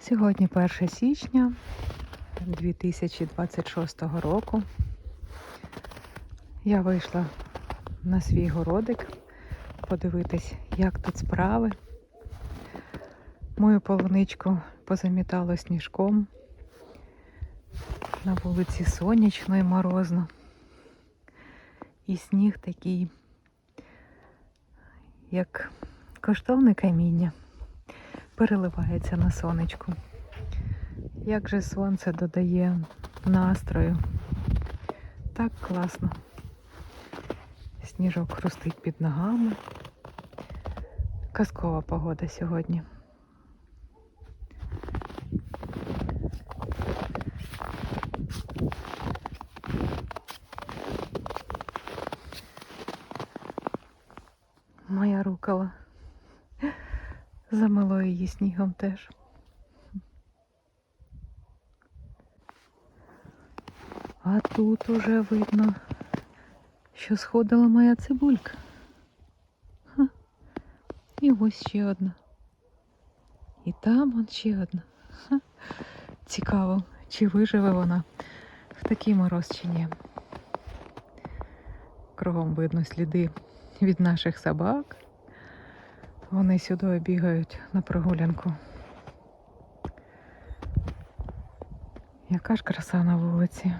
Сьогодні 1 січня 2026 року. Я вийшла на свій городик подивитись, як тут справи. Мою полуничку позамітало сніжком. На вулиці сонячно і морозно. І сніг такий, як коштовне каміння переливається на сонечку. Як же сонце додає настрою. Так класно. Сніжок хрустить під ногами. Казкова погода сьогодні. Моя рукала. Замило її снігом теж. А тут уже видно, що сходила моя цибулька. Ха. І ось ще одна. І там он ще одна. Ха. Цікаво, чи виживе вона в такий мороз чи ні. Кругом видно сліди від наших собак. Вони сюди бігають на прогулянку. Яка ж краса на вулиці.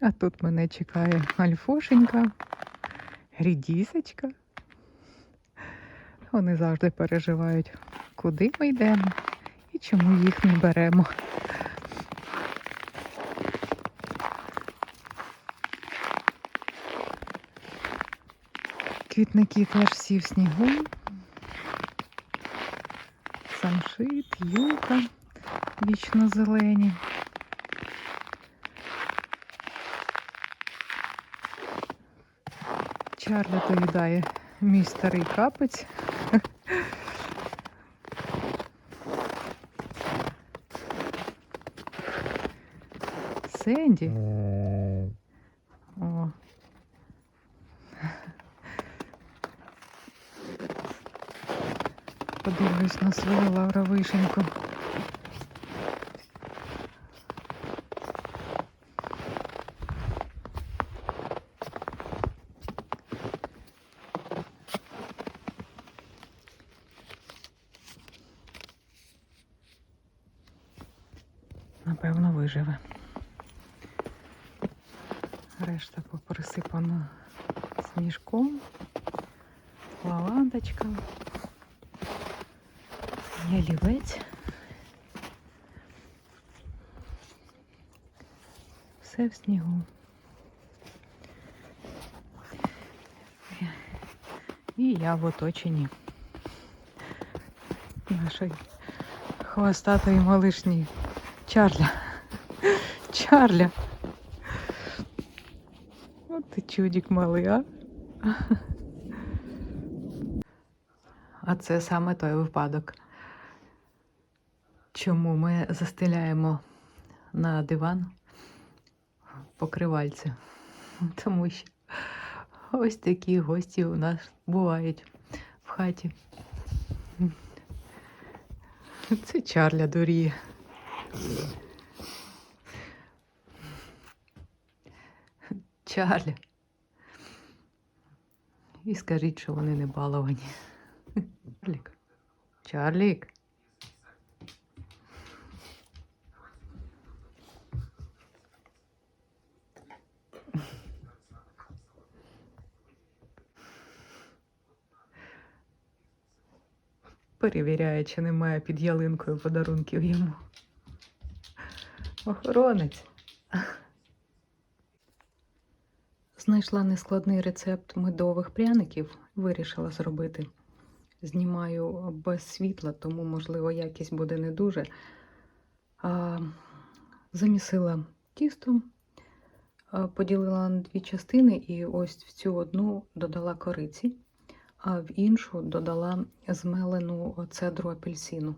А тут мене чекає альфошенька, рідісочка. Вони завжди переживають, куди ми йдемо і чому їх не беремо. Квітники теж всі в снігу. Самшит, юка вічно зелені. Чарлі доїдає мій старий капець. Сенді. Подивлюсь на свою Лавра Вишеньку. Напевно, виживе. Решта поприсипана сніжком, лавандочка, ялівець. Все в снігу. І я в оточенні нашої хвостатої малишні Чарля. Чарля. От ти чудик малий, а? А це саме той випадок. Чому ми застеляємо на диван покривальце? Тому що ось такі гості у нас бувають в хаті. Це Чарля дуріє. Чарлі. І скажіть, що вони не баловані. Чарлік. Чарлік. Перевіряє, чи немає під ялинкою подарунків йому. Охоронець. Знайшла нескладний рецепт медових пряників, вирішила зробити. Знімаю без світла, тому, можливо, якість буде не дуже. А, замісила тісто, поділила на дві частини і ось в цю одну додала кориці, а в іншу додала змелену цедру апельсину.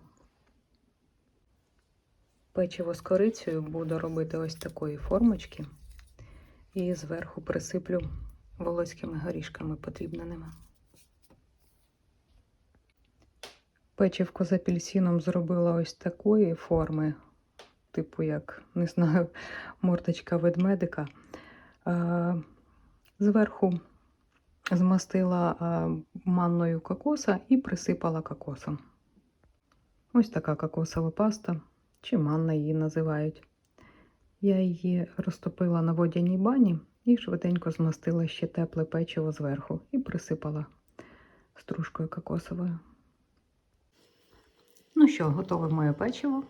Печиво з корицею буду робити ось такої формочки. І зверху присиплю волоськими горішками подрібненими. Печивко з апельсином зробила ось такої форми, типу як, не знаю, мордочка ведмедика. Зверху змастила манною кокоса і присипала кокосом. Ось така кокосова паста, чи манна її називають. Я її розтопила на водяній бані і швиденько змастила ще тепле печиво зверху і присипала стружкою кокосовою. Ну що, готове моє печиво.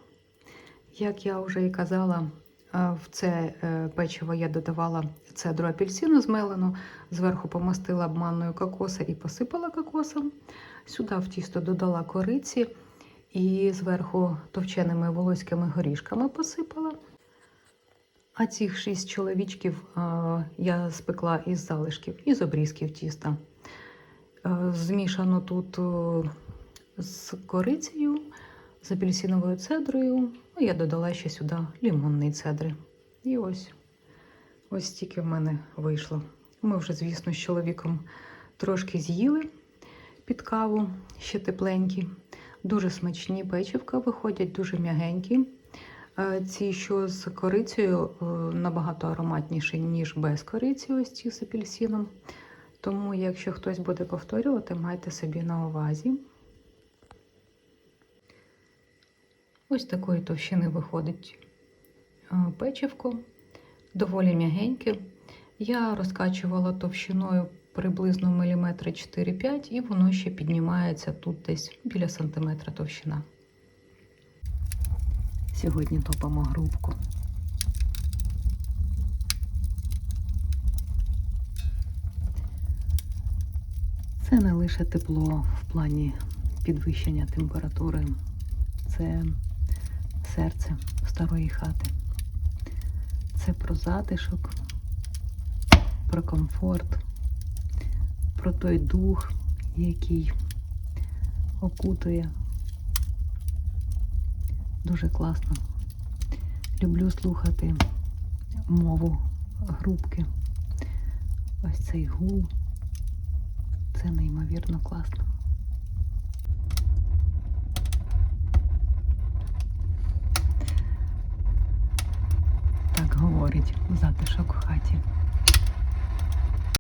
Як я вже і казала, в це е, печиво я додавала цедру апельсину змелену, зверху помастила обманною кокоса і посипала кокосом. Сюди в тісто додала кориці і зверху товченими волоськими горішками посипала. А цих шість чоловічків я спекла із залишків, із обрізків тіста. Е, Змішано тут з корицею, з апельсиновою цедрою. Ну, я додала ще сюди лимонної цедри. І ось ось стільки в мене вийшло. Ми вже, звісно, з чоловіком трошки з'їли під каву, ще тепленькі. Дуже смачні печивка виходять, дуже м'ягенькі. Е, Ці, що з корицею, е, набагато ароматніші, ніж без кориці, ось ці з апельсином. Тому, якщо хтось буде повторювати, майте собі на увазі. Ось такої товщини виходить е, печивко, доволі м'ягеньке. Я розкачувала товщиною приблизно міліметри 4-5 і воно ще піднімається тут десь біля сантиметра товщина. Сьогодні топимо грубку. Це не лише тепло в плані підвищення температури, це серце старої хати. Це про затишок, про комфорт, про той дух, який окутує. Дуже класно. Люблю слухати мову грубки. Ось цей гул. Це неймовірно класно. Говорить затишок в хаті.